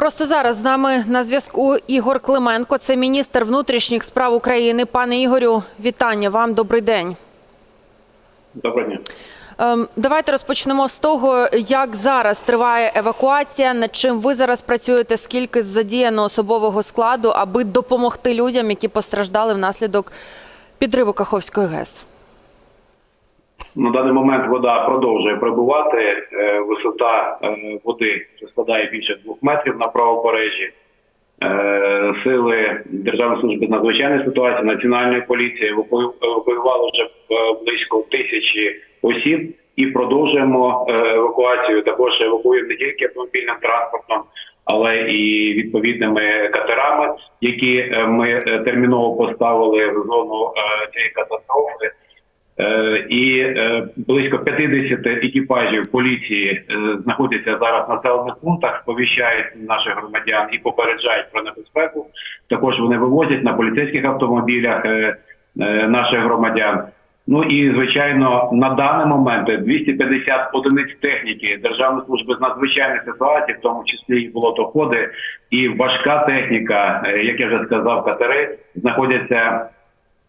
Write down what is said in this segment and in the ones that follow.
Просто зараз з нами на зв'язку Ігор Клименко, це міністр внутрішніх справ України. Пане Ігорю, вітання вам. Добрий день. Доброго дня. Ем, Давайте розпочнемо з того, як зараз триває евакуація. Над чим ви зараз працюєте? Скільки задіяно особового складу, аби допомогти людям, які постраждали внаслідок підриву Каховської ГЕС? На даний момент вода продовжує прибувати. Е, Висота е, води складає більше двох метрів на правобережжі. Е, Сили Державної служби з надзвичайних ситуацій, національної поліції еваку- евакуювали вже близько тисячі осіб і продовжуємо евакуацію. Також евакуюємо не тільки автомобільним транспортом, але і відповідними катерами, які ми терміново поставили в зону цієї катастрофи. Е, І е, близько 50 екіпажів поліції е, знаходяться зараз в населених пунктах, сповіщають наших громадян і попереджають про небезпеку. Також вони вивозять на поліцейських автомобілях наших громадян. Ну і звичайно, на даний момент 250 одиниць техніки Державної служби з надзвичайних ситуацій, в тому числі і болотоходи, і важка техніка, як я вже сказав, катери знаходяться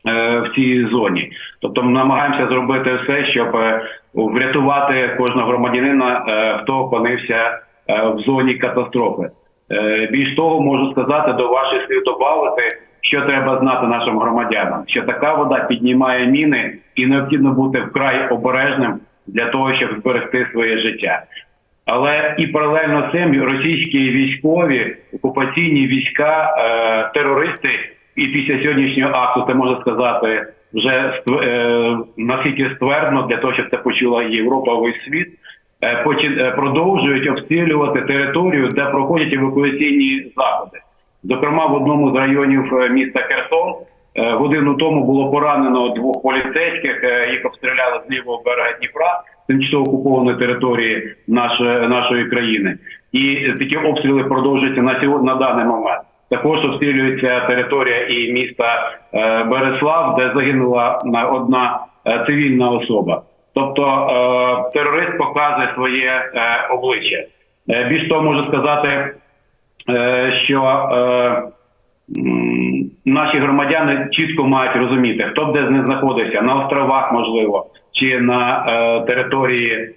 в цій зоні. Тобто ми намагаємося зробити все, щоб е, врятувати кожного громадянина, е, хто опинився е, в зоні катастрофи. Е, Більш того, можу сказати до ваших слів додати, що треба знати нашим громадянам, що така вода піднімає міни, і необхідно бути вкрай обережним для того, щоб зберегти своє життя. Але і паралельно з цим російські військові окупаційні війська, е, терористи, і після сьогоднішнього акту це можна сказати вже е, наскільки ствердно для того, щоб це почула Європа, весь світ. е, е, продовжують обстрілювати територію, де проходять евакуаційні заходи. Зокрема, в одному з районів е, міста Херсон годину тому було поранено двох поліцейських. Їх обстріляли з лівого берега Дніпра, тимчасово окупованої території нашої, нашої країни. І такі обстріли продовжуються на на даний момент. Також обстрілюється територія і міста е, Береслав, де загинула одна е, цивільна особа. Тобто е, терорист показує своє обличчя. Більш того, можу сказати, що наші громадяни чітко мають розуміти, хто б де з них знаходився на островах, можливо, чи на території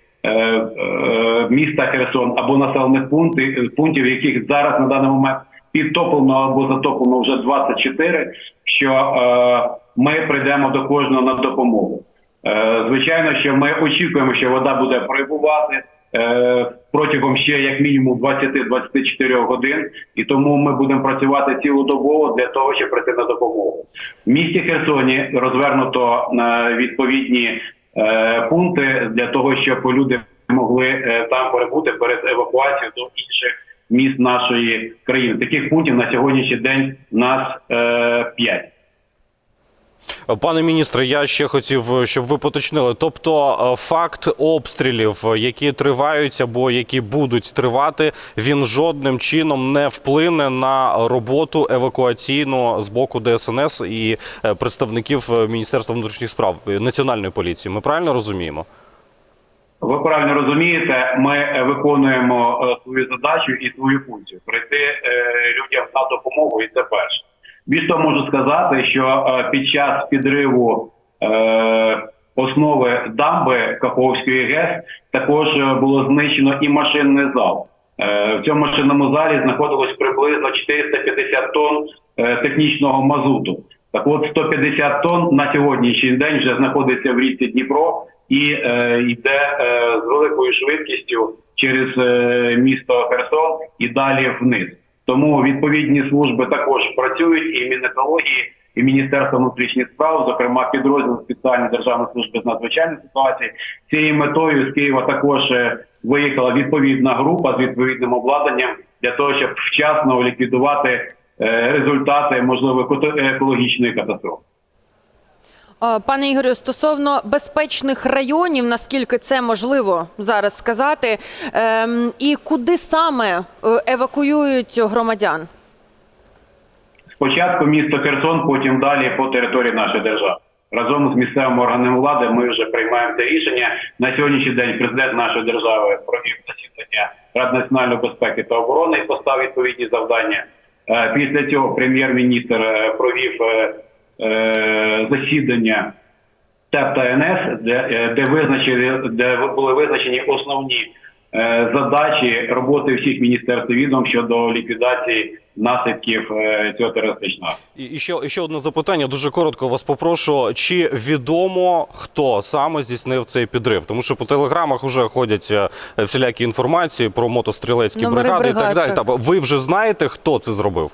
міста Херсон або населених пунктів, пунктів, яких зараз на даний момент підтоплено або затоплено вже 24, що е, ми прийдемо до кожного на допомогу. Е, Звичайно, що ми очікуємо, що вода буде прибувати е, протягом ще як мінімум 20-24 годин, і тому ми будемо працювати цілодобово для того, щоб прийти на допомогу. В місті Херсоні розвернуто е, відповідні е, пункти для того, щоб люди могли е, там перебути перед евакуацією до інших міст нашої країни. Таких пунктів на сьогоднішній день нас е, Пане міністре, я ще хотів, щоб ви поточнили. Тобто, е, факт обстрілів, які тривають або які будуть тривати, він жодним чином не вплине на роботу евакуаційну з боку ДСНС і е, представників Міністерства внутрішніх справ національної поліції. Ми правильно розуміємо? Ви правильно розумієте, ми е, виконуємо е, свою задачу і свою функцію прийти е, людям на допомогу, і це перше. Більш того, можу сказати, що під час підриву основи дамби Каховської ГЕС також було знищено і машинний зал. В цьому машинному залі знаходилось приблизно 450 тонн технічного мазуту. Так от 150 тонн на сьогоднішній день вже знаходиться в річці Дніпро і е, йде е, з великою швидкістю через е, місто Херсон і далі вниз. Тому відповідні служби також працюють і Мінекології, і Міністерство внутрішніх справ, зокрема підрозділ спеціальної державної служби з надзвичайних ситуацій. Цією метою з Києва також виїхала відповідна група з відповідним обладнанням для того, щоб вчасно ліквідувати результати можливо екологічної катастрофи. Е, Пане Ігорю, стосовно безпечних районів, наскільки це можливо зараз сказати, ем, і куди саме е, евакуюють громадян? Спочатку місто Херсон, потім далі по території нашої держави. разом з місцевими органами влади ми вже приймаємо це рішення. На сьогоднішній день президент нашої держави провів засідання Ради національної безпеки та оборони і поставив відповідні завдання. Е, Після цього прем'єр-міністр провів е, засідання ТЕП та НС, де, е, де визначили, де були визначені основні е, задачі роботи всіх міністерств і відом щодо ліквідації наслідків цього терористичного. І і ще, і ще одне запитання. Дуже коротко вас попрошу. Чи відомо хто саме здійснив цей підрив? Тому що по телеграмах вже ходять всілякі інформації про мотострілецькі Номери бригади і так далі. Та, ви вже знаєте, хто це зробив?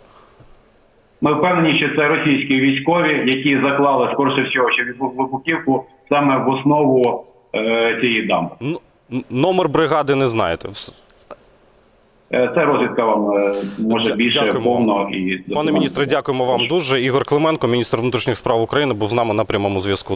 Ми впевнені, що це російські військові, які заклали скорше всього, що від вибухівку саме в основу е, цієї дамби. Н- номер бригади не знаєте. Е, Це розвідка вам е, може більше дякуємо повно і Пане міністре, дякуємо вам дуже. Ігор Клименко, міністр внутрішніх справ України, був з нами на прямому зв'язку.